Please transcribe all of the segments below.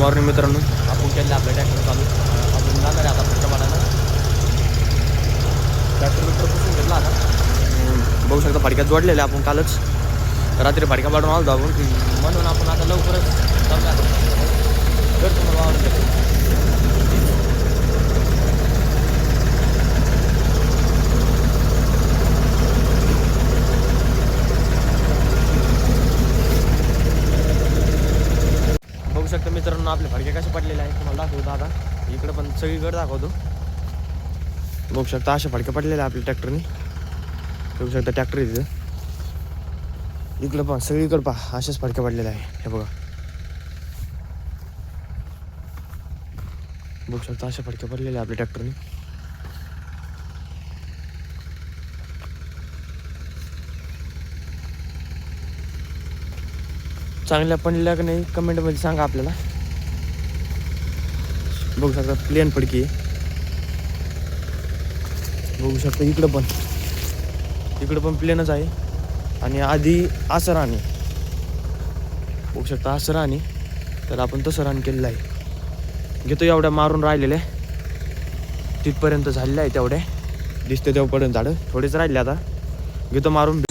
Morning मित्रांनो आपण केले आपल्या ट्रॅक्टर चालू आपण जाणार आहे आता माडानं ट्रॅक्टर मित्र पुसून घेतला आता. बघू शकता फडक्यात जोडलेले आपण कालच. रात्री फडक्या पाडून आलो आपण. म्हणून आपण आता लवकरच आता. तर तुम्हाला वावरून देतो. बघू शकता मित्रांनो आपले फडके कसे पडलेले आहेत तुम्हाला दाखवतो आता इकडं पण सगळीकडे दाखवतो. बघू शकता असे फडके पडलेले आहे आपल्या ट्रॅक्टरने. बघू शकता ट्रॅक्टर इथं. इकडं पहा सगळीकडे पहा असेच फडके पडलेले आहे हे बघा. बघू शकता असे फडके पडलेले आहे आपल्या ट्रॅक्टरने. चांगल्या पडल्या का नाही कमेंटमध्ये सांगा आपल्याला. बघू शकता प्लेन फडकी बघू शकता इकडं पण. इकडं पण प्लेनच आहे. आणि आधी असं राणी. बघू शकता असं राणी. तर आपण तसं रान केलेलं आहे. घेतो एवढ्या मारून राहिलेले तिथपर्यंत झालेलं आहे तेवढ्या. दिसते तेवढ्यापर्यंत झाडं. थोडेच राहिले आता. घेतो मारून.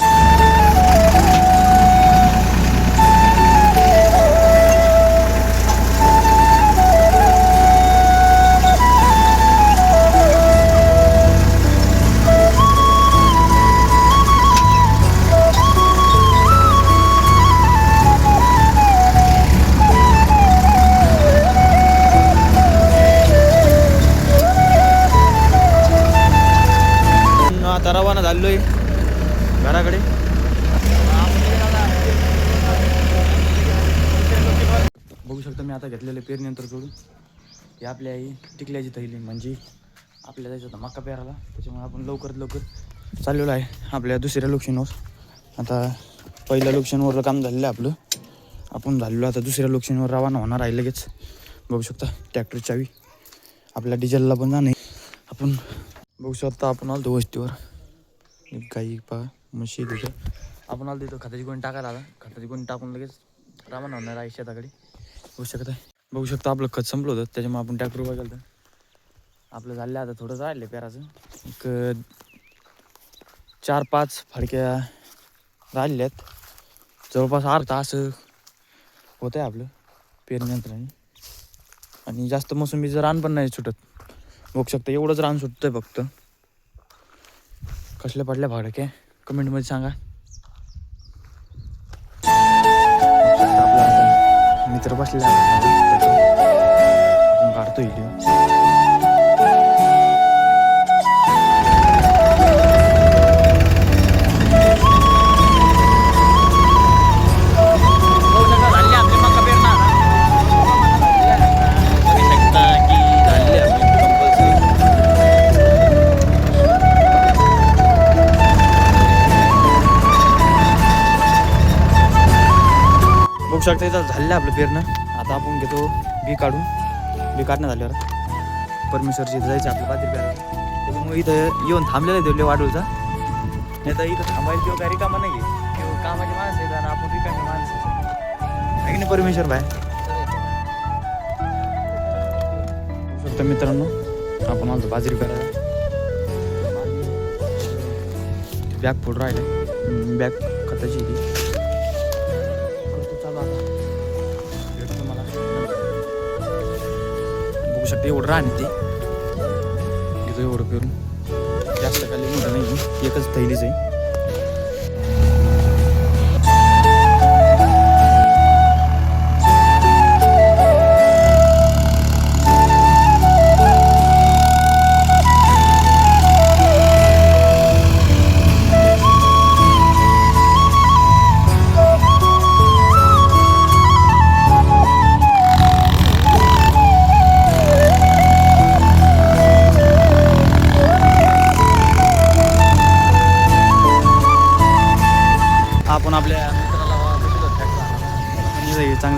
आता रवाना झालोय. घराकडे. बघू शकतो मी आता घेतलेले पेरणीनंतर जोडून हे आपल्या आई टिकल्याची थैली म्हणजे आपल्या जायचं होतं मका पेराला त्याच्यामुळे आपण लवकरात लवकर चाललेलो आहे आपल्या दुसऱ्या लोकेशनवर आता पहिल्या लोकेशनवरलं काम झालेलं आहे आपलं. आपण झालेलो आता दुसऱ्या लोकेशनवर रवाना होणार आहे लगेच. बघू शकता ट्रॅक्टर चावी. आपल्या डिझेलला पण जाणे आपण बघू शकता आपण आलो वस्तीवर. एक गाई पा म्हशी तिथं आपण आलो तिथं खताची कोणी टाकायला आला. खताची कोणी टाकून लगेच रावण होणार आहे शेताकडे. बघू आहे. बघू शकता आपलं खत संपलं होतं त्याच्यामुळे आपण ट्रॅक्टर उभा केलं आपलं झालं आता थोडं राहिलं पेराचं. एक चार पाच फडक्या राहिल्यात. जवळपास अर्धा तास होतं आहे आपलं पेरणीयंत्राने आणि जास्त मोसंबीचं रान पण नाही सुटत. बघू शकतं एवढंच रान सुटतं आहे फक्त. कसल्या पडल्या भाडक्या कमेंटमध्ये सांगा. मित्र आपण काढतो व्हिडिओ बघू शकता इथं झालेलं आपलं पेरणं. आता आपण घेतो बी काढून. बी काढणं झाल्यावर परमेश्वरची जायचं आपलं पात्री प्यायला त्याच्यामुळे इथं येऊन थांबलेलं आहे देवले वाढूचा नाही तर इथं थांबायला किंवा काही रिकामा नाही आहे. किंवा कामाची माणसं आहेत आणि आपण रिकामी माणसं आहे की नाही परमेश्वर बाय फक्त मित्रांनो आपण आलो बाजरी करायला बॅग फोड राहिले. बॅग खताची. शकता एवढं राहणे ते घेतो एवढं करून जास्त खाली मोठं नाही एकच थैलीच आहे.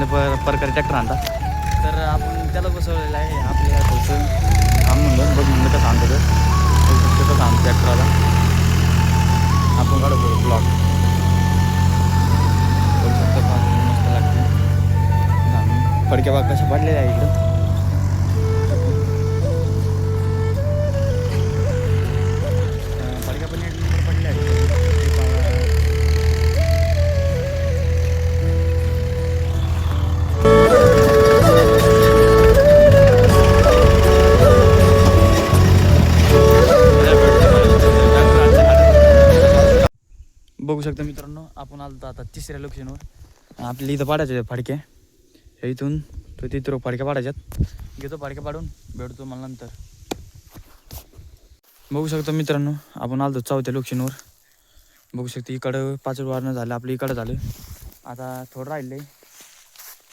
चांगल्या पर प्रकारे ट्रॅक्टर आणता तर आपण त्याला बसवलेलं आहे आपल्या थोडंसं काम म्हणलं बघ म्हणलं कसं आणतं तर कसं आणतो ट्रॅक्टरला आपण काढू ब्लॉक बघू शकतो फार मस्त लागते. फडक्या बाग कशा पडलेल्या आहे इकडं? बघू शकता मित्रांनो आपण आलो आता तिसऱ्या लोकेशनवर आपल्या इथं पाडायचे फाडक्या हे इथून तो तिथं फाडक्या पाडायच्यात घेतो फाडक्या पाडून भेटतो मला नंतर. बघू शकतो मित्रांनो आपण आलो चौथ्या लोकेशनवर बघू शकतो इकडं पाच वारणं झालं आपलं इकडं झालं. आता थोडं राहिलं आहे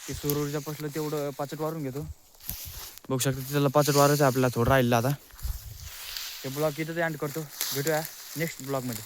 ते सुरूरच्या पसलं तेवढं पाचट वारून घेतो. बघू शकतो तिथलं पाचट वारायचं आहे आपल्याला थोडं राहिलं आता. ते ब्लॉग इथं अँड करतो. भेटूया नेक्स्ट ब्लॉगमध्ये